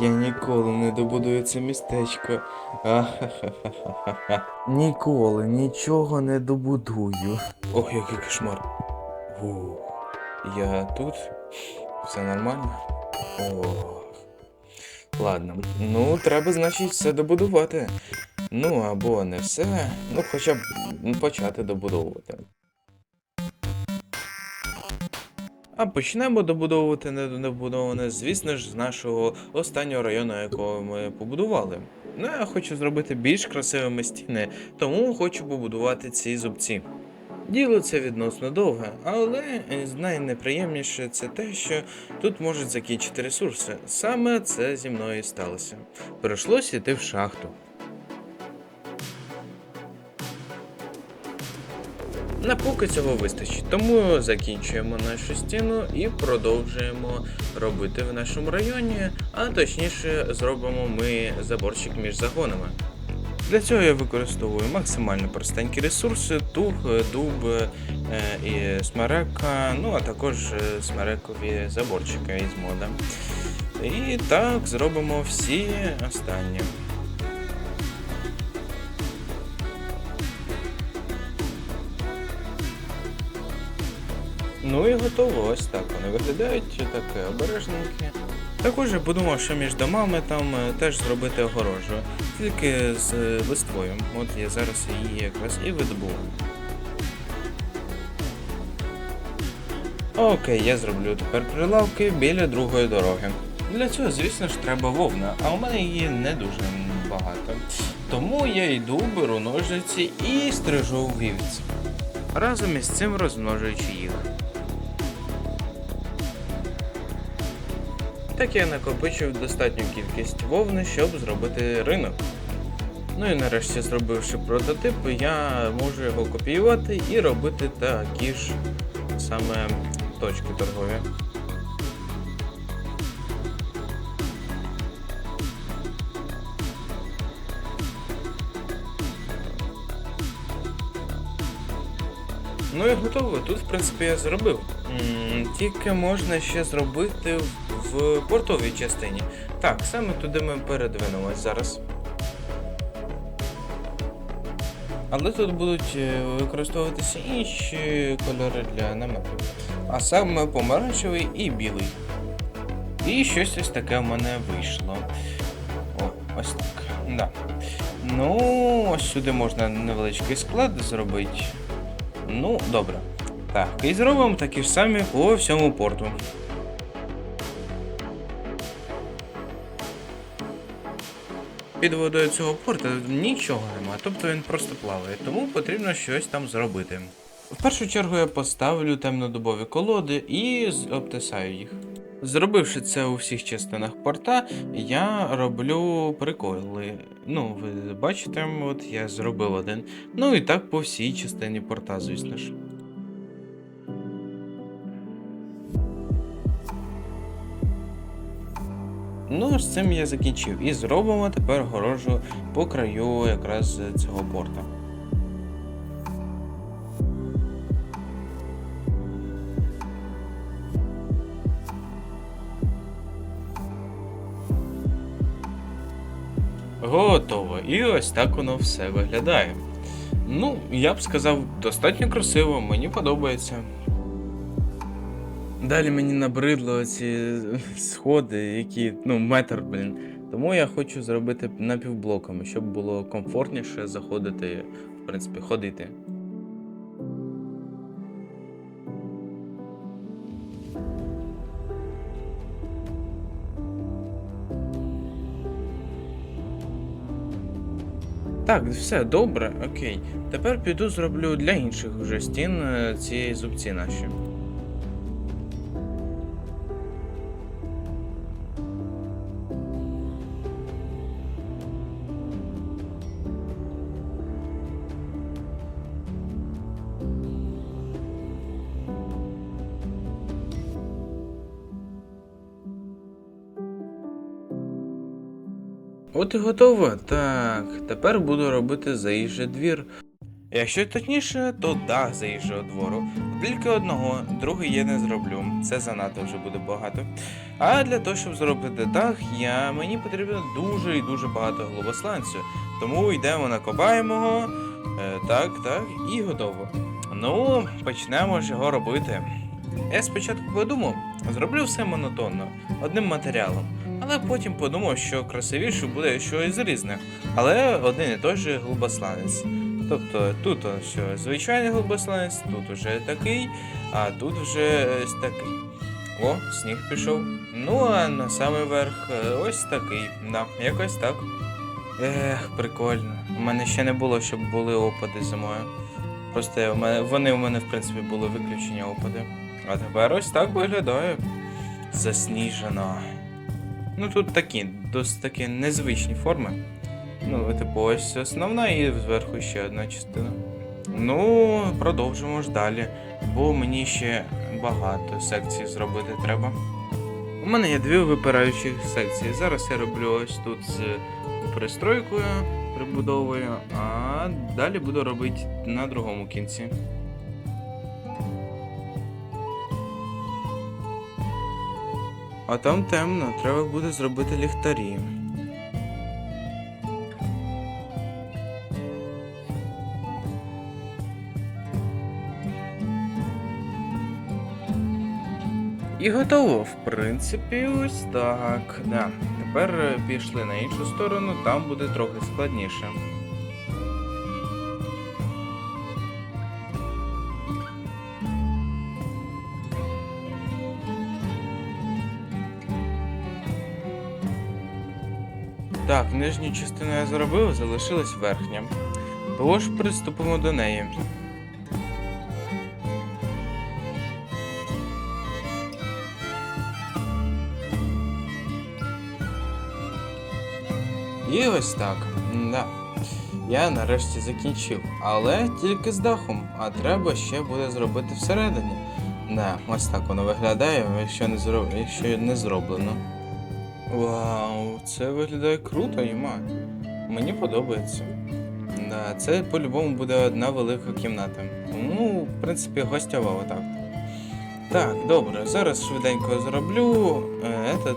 Я ніколи не добудую це містечко. Ахахахахаха. Ніколи нічого не добудую. Ох, який кошмар. Фух. Я тут. Все нормально? Ох. Ладно. Ну, треба, значить, все добудувати. Ну, або не все. Ну, хоча б почати добудовувати. А почнемо добудовувати недобудоване, звісно ж, з нашого останнього району, якого ми побудували. Ну, я хочу зробити більш красивими стіни, тому хочу побудувати ці зубці. Діло це відносно довге, але найнеприємніше це те, що тут можуть закінчити ресурси. Саме це зі мною і сталося. Прийшлося йти в шахту. На поки цього вистачить, тому закінчуємо нашу стіну і продовжуємо робити в нашому районі, а точніше зробимо ми заборчик між загонами. Для цього я використовую максимально простенькі ресурси: туг, дуб е, і смерека, ну а також смерекові заборчики із мода. І так зробимо всі останні. Ну і готово, ось так. Вони виглядають таке обережненькі. Також я подумав, що між домами там е, теж зробити огорожу, тільки з е, листвою. От я зараз її якраз і видобув. Окей, я зроблю тепер прилавки біля другої дороги. Для цього, звісно ж, треба вовна, а у мене її не дуже багато. Тому я йду, беру ножиці і стрижу вівць. Разом із цим розмножуючи їх. Так я накопичив достатню кількість вовни, щоб зробити ринок. Ну і нарешті, зробивши прототип, я можу його копіювати і робити такі ж саме точки торгові. Ну і готово. Тут, в принципі, я зробив. Тільки можна ще зробити в- портовій частині. Так, саме туди ми передвинемось зараз. Але тут будуть е, використовуватися інші кольори для намету. А саме помаранчевий і білий. І щось ось таке в мене вийшло. О, ось так. Да. Ну, ось сюди можна невеличкий склад зробити. Ну, добре. Так, і зробимо такі ж самі по всьому порту. Під водою цього порту нічого нема, тобто він просто плаває, тому потрібно щось там зробити. В першу чергу я поставлю темнодубові колоди і обтисаю їх. Зробивши це у всіх частинах порта, я роблю приколи. Ну, ви бачите, от я зробив один. Ну і так по всій частині порта, звісно ж. Ну, з цим я закінчив. І зробимо тепер горожу по краю якраз цього порта. Готово. І ось так воно все виглядає. Ну, я б сказав, достатньо красиво, мені подобається. Далі мені набридло ці сходи, які, ну, метр, блін. Тому я хочу зробити напівблоками, щоб було комфортніше заходити, в принципі, ходити. Так, все добре, окей. Тепер піду зроблю для інших вже стін цієї ці зубці наші. От і готово. Так, тепер буду робити заїжджий двір. Якщо точніше, то дах за іншого двору. Тільки одного, другий я не зроблю. Це занадто вже буде багато. А для того, щоб зробити дах, я, мені потрібно дуже і дуже багато глобосланцю. Тому йдемо, накопаємо його. Е, так, так, і готово. Ну, почнемо ж його робити. Я спочатку подумав, зроблю все монотонно, одним матеріалом, але потім подумав, що красивіше буде щось різне, але один і той же глибосланець. Тобто тут що звичайний глибосланець, тут уже такий, а тут вже ось такий. О, сніг пішов. Ну а на самий верх е, ось такий. Да, якось так. Ех, прикольно. У мене ще не було, щоб були опади зимою. Просто в мене, вони в мене, в принципі, були виключені опади. А тепер ось так виглядає. Засніжено. Ну тут такі, досить такі незвичні форми. Ну, типу, ось основна і зверху ще одна частина. Ну, продовжимо ж далі, бо мені ще багато секцій зробити треба. У мене є дві випираючі секції. Зараз я роблю ось тут з пристройкою, прибудовою, а далі буду робити на другому кінці. А там темно, треба буде зробити ліхтарі. І готово, в принципі, ось так. Да. Тепер пішли на іншу сторону, там буде трохи складніше. Нижню частину я зробив, залишилась верхня. Тож приступимо до неї. І ось так. Да. Я нарешті закінчив, але тільки з дахом, а треба ще буде зробити всередині. Да, ось так воно виглядає, якщо не, зро... якщо не зроблено. Вау, це виглядає круто, Іма. Мені подобається. Да, це по-любому буде одна велика кімната. Ну, в принципі, гостьова отак. Так, добре, зараз швиденько зроблю. Е, этот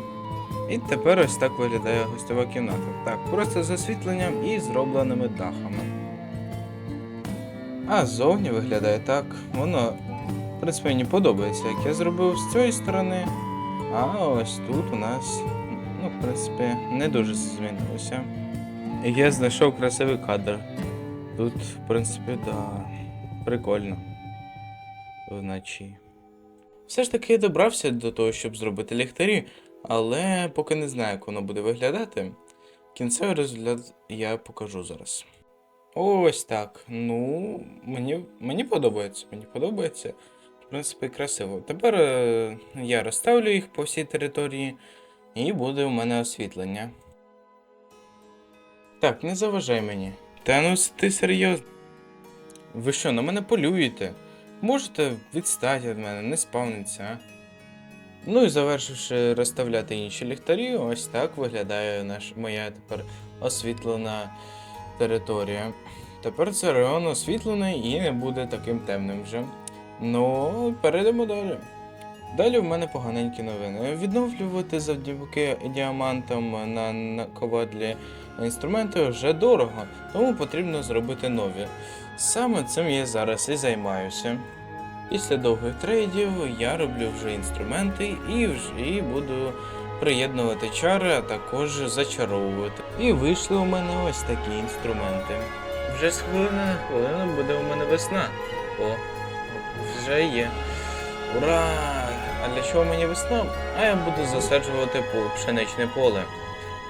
і тепер ось так виглядає гостьова кімната. Так, просто з освітленням і зробленими дахами. А ззовні виглядає так. Воно, в принципі, мені подобається, як я зробив з цієї сторони. А ось тут у нас, в принципі, не дуже змінилося. Я знайшов красивий кадр. Тут, в принципі, да, прикольно. Вночі. Все ж таки я добрався до того, щоб зробити ліхтарі, але поки не знаю, як воно буде виглядати. Кінцевий результат я покажу зараз. Ось так. Ну, мені, мені подобається. Мені подобається. В принципі, красиво. Тепер е, я розставлю їх по всій території, і буде у мене освітлення. Так, не заважай мені. Та ну ти серйозно. Ви що, на мене полюєте? Можете відстати від мене, не спавниться? Ну і завершивши розставляти інші ліхтарі, ось так виглядає наш, моя тепер освітлена територія. Тепер це район освітлений і не буде таким темним вже. Ну, перейдемо далі. Далі в мене поганенькі новини. Відновлювати завдяки діамантам на, на ковадлі інструменти вже дорого, тому потрібно зробити нові. Саме цим я зараз і займаюся. Після довгих трейдів я роблю вже інструменти і вже і буду приєднувати чари, а також зачаровувати. І вийшли у мене ось такі інструменти. Вже з хвилини на хвилину буде у мене весна. О, вже є. Ура! А для чого мені весна? А я буду засаджувати пшеничне поле.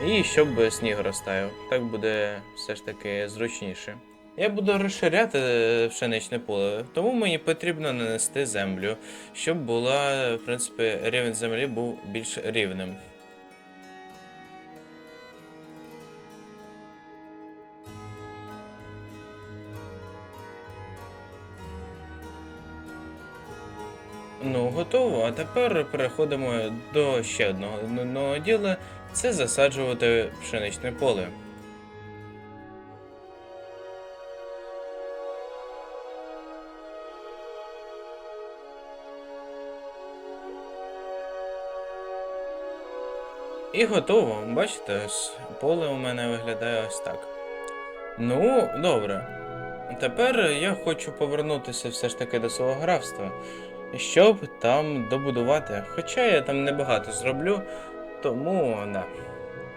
І щоб сніг розтаяв. Так буде все ж таки зручніше. Я буду розширяти е, пшеничне поле, тому мені потрібно нанести землю, щоб була, в принципі, рівень землі був більш рівним. Ну, готово. А тепер переходимо до ще одного одного діла це засаджувати пшеничне поле. І готово, бачите, поле у мене виглядає ось так. Ну, добре. Тепер я хочу повернутися все ж таки до свого графства щоб там добудувати. Хоча я там небагато зроблю, тому да.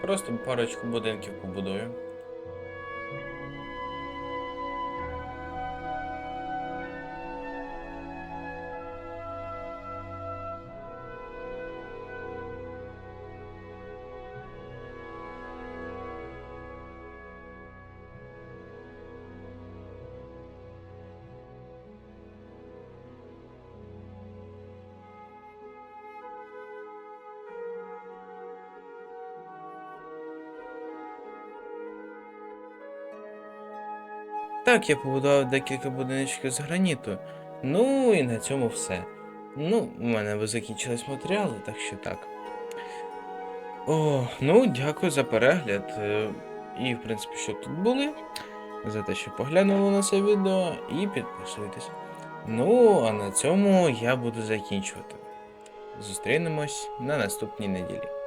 Просто парочку будинків побудую. Так, я побудував декілька будиночків з граніту. Ну і на цьому все. Ну, у мене би закінчились матеріали, так що так. О, ну, дякую за перегляд. е, І, в принципі, що тут були. За те, що поглянули на це відео і підписуйтесь. Ну, а на цьому я буду закінчувати. Зустрінемось на наступній неділі.